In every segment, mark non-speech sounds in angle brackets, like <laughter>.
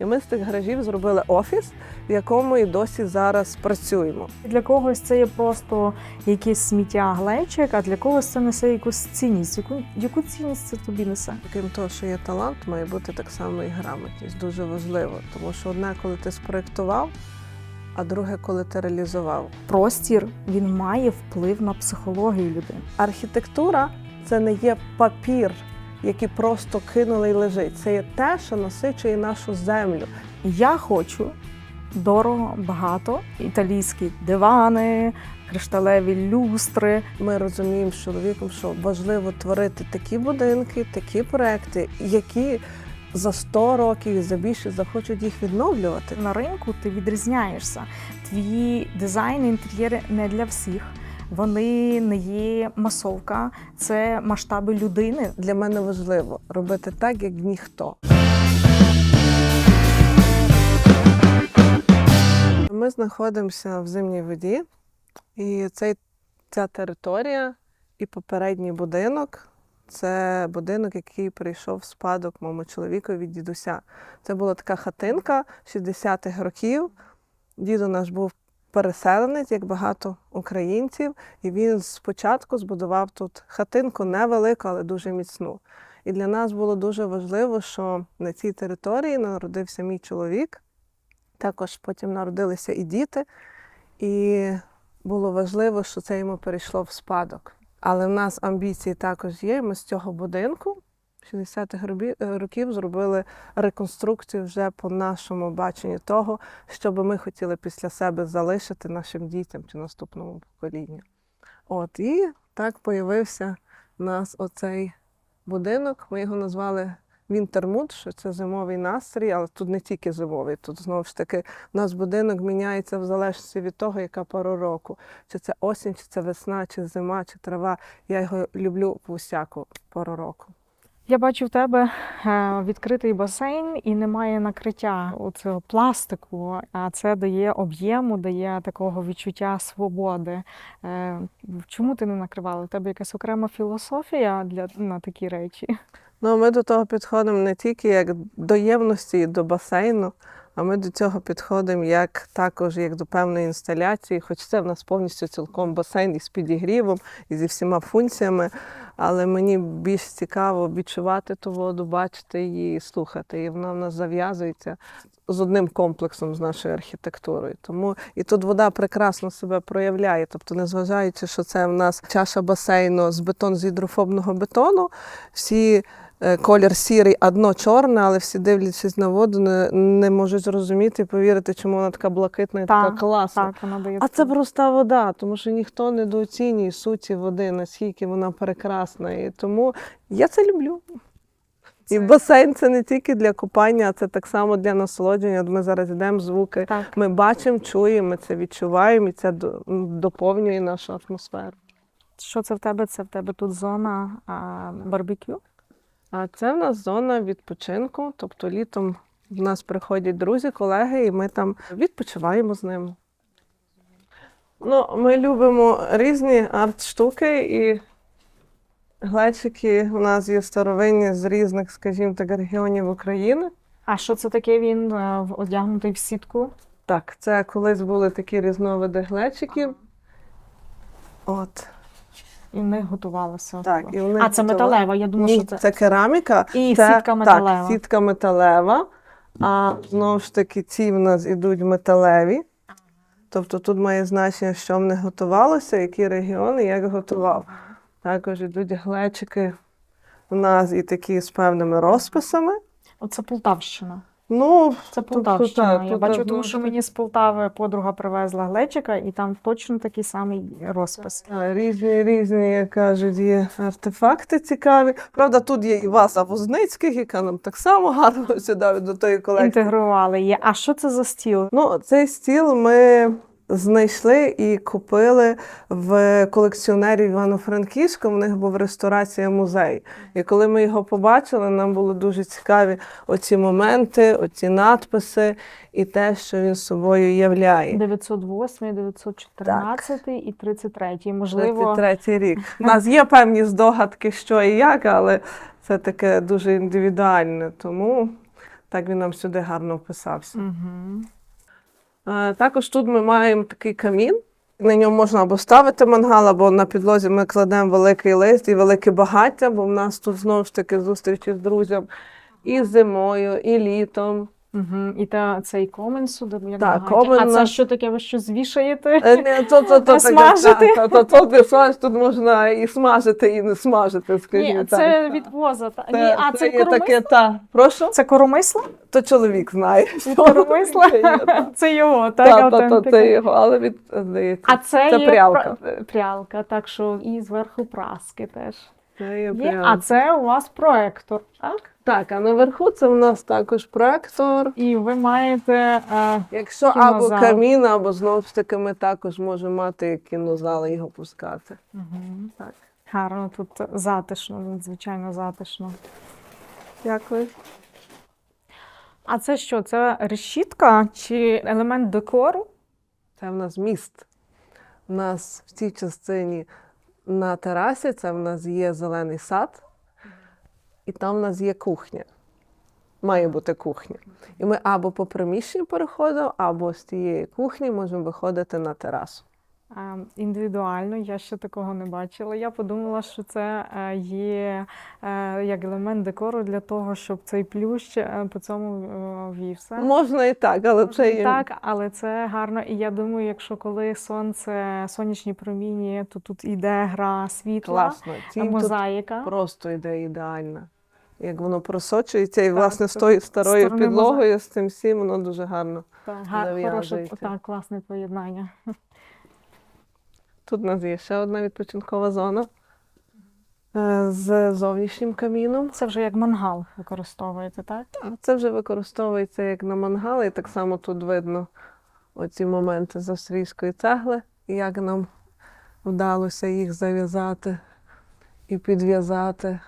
І ми з тих гаражів зробили офіс, в якому і досі зараз працюємо. Для когось це є просто якесь сміття глечик, а для когось це несе якусь цінність. Яку, яку цінність це тобі несе? Крім того, що є талант, має бути так само і грамотність. Дуже важливо, тому що одне, коли ти спроєктував, а друге, коли ти реалізував. Простір він має вплив на психологію людини. Архітектура це не є папір, який просто кинули і лежить. Це є те, що насичує нашу землю. Я хочу дорого, багато, італійські дивани, кришталеві люстри. Ми розуміємо з чоловіком, що важливо творити такі будинки, такі проекти, які за 100 років і за більше захочуть їх відновлювати. На ринку ти відрізняєшся. Твій дизайн інтер'єри не для всіх. Вони не є масовка, це масштаби людини. Для мене важливо робити так, як ніхто. Ми знаходимося в зимній воді, і цей, ця територія і попередній будинок це будинок, який прийшов в спадок моєму чоловіку від дідуся. Це була така хатинка 60-х років. Дідо наш був переселенець, як багато українців, і він спочатку збудував тут хатинку невелику, але дуже міцну. І для нас було дуже важливо, що на цій території народився мій чоловік. Також потім народилися і діти, і було важливо, що це йому перейшло в спадок. Але в нас амбіції також є. Ми з цього будинку 60-х е, років зробили реконструкцію вже по нашому баченню того, що би ми хотіли після себе залишити нашим дітям чи наступному поколінню. От і так появився у нас оцей будинок. Ми його назвали Вінтермуд, що це зимовий настрій, але тут не тільки зимовий. Тут знову ж таки у нас будинок міняється в залежності від того, яка пора року. Чи це осінь, чи це весна, чи зима, чи трава. Я його люблю в усяку пору року. Я бачу в тебе е, відкритий басейн і немає накриття цього пластику, а це дає об'єму, дає такого відчуття свободи. Е, Чому ти не накривала? У тебе якась окрема філософія для на такі речі? Ну, ми до того підходимо не тільки як до ємності до басейну, а ми до цього підходимо як також як до певної інсталяції, хоч це в нас повністю цілком басейн із підігрівом і зі всіма функціями. Але мені більш цікаво відчувати ту воду, бачити її слухати. І вона в нас зав'язується з одним комплексом з нашою архітектурою. Тому і тут вода прекрасно себе проявляє. Тобто, незважаючи, що це в нас чаша басейну з бетон з гідрофобного бетону, всі е, колір сірий, а дно чорне, але всі дивлячись на воду, не, не можуть зрозуміти і повірити, чому вона така блакитна і така класна. Так, вона дає А це проста вода, тому що ніхто не недооцінює суті води, наскільки вона прекрасна. І тому я це люблю. І басейн це не тільки для купання, а це так само для насолодження. От Ми зараз йдемо звуки. так. Ми бачимо, чуємо, ми це відчуваємо, і це доповнює нашу атмосферу. Що це в тебе? Це в тебе тут зона а, барбекю? А це в нас зона відпочинку. Тобто літом в нас приходять друзі, колеги, і ми там відпочиваємо з ними. Ну, ми любимо різні арт-штуки і глечики у нас є старовинні з різних, скажімо так, регіонів України. А що це таке? Він е, одягнутий в сітку? Так, це колись були такі різновиди глечиків. От. І в них готувалося. Так, і вони а це металева. Я думаю, Ні, що це, це кераміка. І це, сітка металева. Так, сітка металева. А знову ж таки, ці в нас ідуть металеві. Тобто тут має значення, що в них готувалося, які регіони, як готував. Також ідуть глечики в нас і такі з певними розписами. Оце Полтавщина. Ну, Це Полтавщина. тут, Я бачу, тому ну, що мені з Полтави подруга привезла глечика, і там точно такий самий розпис. різні, різні, як кажуть, є артефакти цікаві. Правда, тут є і Васа Возницьких, яка нам так само гарно <laughs> сюди до тої колекції. Інтегрували її. А що це за стіл? Ну, цей стіл ми знайшли і купили в колекціонерів Івано-Франківська. В них був реставрація музей. І коли ми його побачили, нам було дуже цікаві оці моменти, оці надписи і те, що він собою являє. 908, 914 і 33. Можливо, 33 рік. <laughs> У нас є певні здогадки, що і як, але це таке дуже індивідуальне. Тому Так він нам сюди гарно вписався. Угу. Е, Також тут ми маємо такий камін. На ньому можна або ставити мангал, або на підлозі ми кладемо великий лист і велике багаття, бо в нас тут знову ж таки зустрічі з друзям і зимою, і літом. Угу. І та цей комен сюди, як Так, комен А це що таке? Ви щось вішаєте? Е, ні, то, то, то, Смажити? та, та, то, не тут можна і смажити, і не смажити, скажімо Ні, це від воза. Та. Ні, а це, є коромисло? таке, та. Прошу? Це коромисло? То чоловік знає. Від коромисла? Це та. Це його, так? Та, та, та, це його, але від, А це, Це є прялка. пра- прялка, так що і зверху праски теж. це є Є. А це у вас проектор, так? Так, а наверху це в нас також проектор. І ви маєте е, Якщо або камін, або знову ж таки ми також можемо мати кінозал і його пускати. Так. гарно тут затишно, надзвичайно затишно. Дякую. А це що? Це решітка чи елемент декору? Це в нас міст. У нас в цій частині на терасі це в нас є зелений сад, і там в нас є кухня. Має бути кухня. І ми або по приміщенню переходимо, або з тієї кухні можемо виходити на терасу. Індивідуально, я ще такого не бачила. Я подумала, що це е, є е, як елемент декору для того, щоб цей плющ е, по цьому вівся. Можна і так, але це є. Так, але це гарно. І я думаю, якщо коли сонце, сонячні проміні, то тут іде гра світла, класно. а Тінь тут мозаїка. просто йде ідеально. Як воно просочується, і Так, власне з тою старою підлогою, з цим всім, воно дуже гарно. Так, хороше, так, класне поєднання. Тут у нас є ще одна відпочинкова зона е, з зовнішнім каміном. Це вже як мангал використовуєте, так? А це вже використовується як на мангали, і так само тут видно оці моменти з австрійської цегли, як нам вдалося їх зав'язати і підв'язати.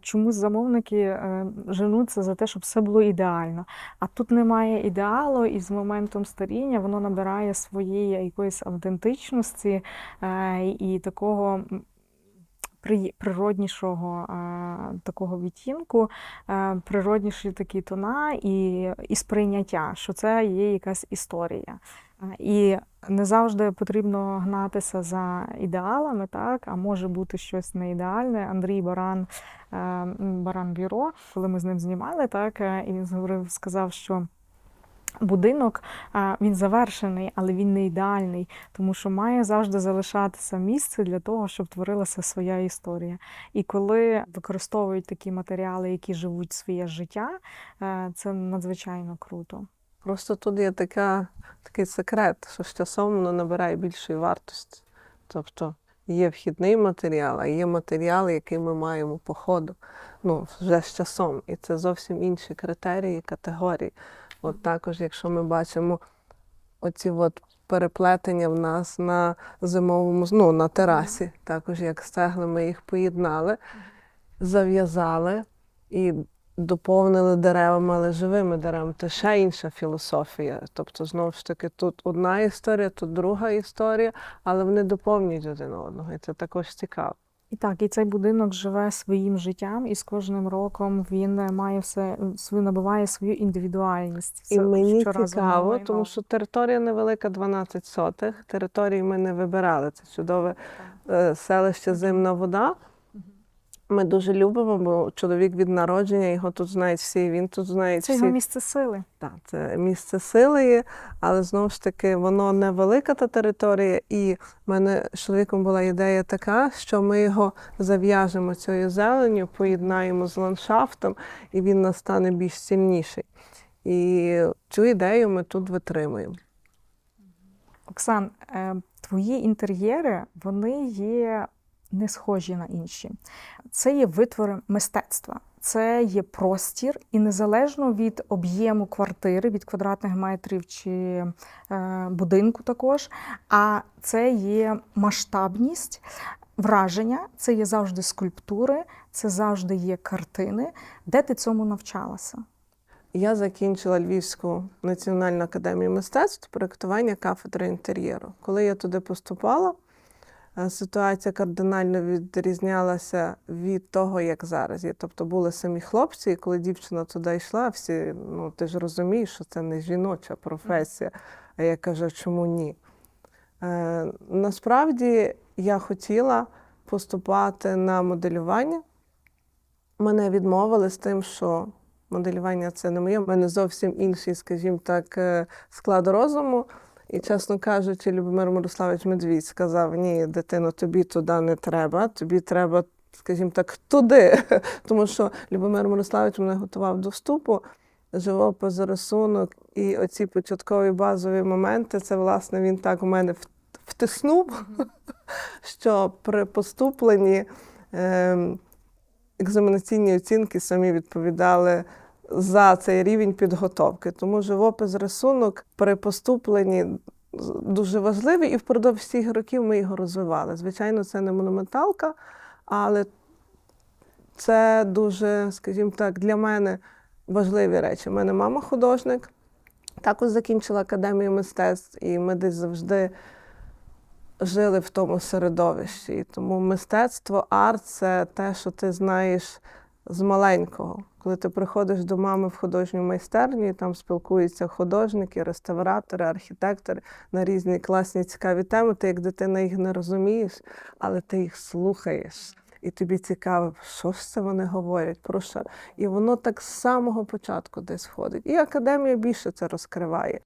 Чомусь замовники е, женуться за те, щоб все було ідеально. А тут немає ідеалу, і з моментом старіння воно набирає своєї якоїсь автентичності е, і такого природнішого е, такого відтінку, природніші такі тона і, і сприйняття, що це є якась історія. І не завжди потрібно гнатися за ідеалами, так, а може бути щось не ідеальне. Андрій Баран, е, Баран Бюро, коли ми з ним знімали, так, е, і він говорив, сказав, що. Будинок він завершений, але він не ідеальний, тому що має завжди залишатися місце для того, щоб творилася своя історія. І коли використовують такі матеріали, які живуть своє життя, е, це надзвичайно круто. Просто тут є така, такий секрет, що з часом набирає більшої вартості. Тобто є вхідний матеріал, а є матеріал, який ми маємо по ходу. Ну, вже з часом. І це зовсім інші критерії, категорії. От також, якщо ми бачимо оці от переплетення в нас на зимовому, ну, на терасі, також як з цегли ми їх поєднали, зав'язали і доповнили деревами, але живими деревами. Це ще інша філософія. Тобто, знову ж таки, тут одна історія, тут друга історія, але вони доповнюють один одного. І це також цікаво. І так, і цей будинок живе своїм життям, і з кожним роком він е, має все свою набуває свою індивідуальність. І Це мені цікаво, тому що територія невелика 12 сотих. Території ми не вибирали. Це чудове так. селище Зимна вода. Ми дуже любимо, бо чоловік від народження, його тут знають всі, він тут знає це його місце сили. Так, це місце сили є, але знову ж таки воно невелика та територія, і в мене з чоловіком була ідея така, що ми його зав'яжемо цією зеленню, поєднаємо з ландшафтом, і він нас стане більш сильніший. І цю ідею ми тут витримуємо. Оксан, е, твої інтер'єри вони є не схожі на інші. Це є витвори мистецтва. Це є простір, і незалежно від об'єму квартири, від квадратних метрів чи е, будинку також, а це є масштабність, враження, це є завжди скульптури, це завжди є картини. Де ти цьому навчалася? Я закінчила Львівську національну академію мистецтв проєктування кафедри інтер'єру. Коли я туди поступала, ситуація кардинально відрізнялася від того, як зараз є. Тобто були самі хлопці, і коли дівчина туди йшла, всі, ну ти ж розумієш, що це не жіноча професія. А я кажу, чому ні? Е, насправді я хотіла поступати на моделювання. Мене відмовили з тим, що моделювання це не моє. У мене зовсім інший, скажімо так, е, склад розуму. І, чесно кажучи, Любомир Мирославович Медвідь сказав: ні, дитино, тобі туди не треба, тобі треба, скажімо так, туди. <laughs> Тому що Любомир Мирославович мене готував до вступу, живопис, рисунок і оці початкові базові моменти, це, власне, він так у мене втиснув, <laughs> що при поступленні ем, екзаменаційні оцінки самі відповідали за цей рівень підготовки. Тому живопис рисунок при поступленні дуже важливий, і впродовж всіх років ми його розвивали. Звичайно, це не монументалка, але це дуже, скажімо так, для мене важливі речі. У мене мама художник, також закінчила академію мистецтв, і ми десь завжди жили в тому середовищі. Тому мистецтво, арт це те, що ти знаєш з маленького. Коли ти приходиш до мами в художню майстерню, і там спілкуються художники, реставратори, архітектори на різні класні цікаві теми. Ти як дитина їх не розумієш, але ти їх слухаєш. І тобі цікаво, що ж це вони говорять, про що. І воно так з самого початку десь входить. І академія більше це розкриває.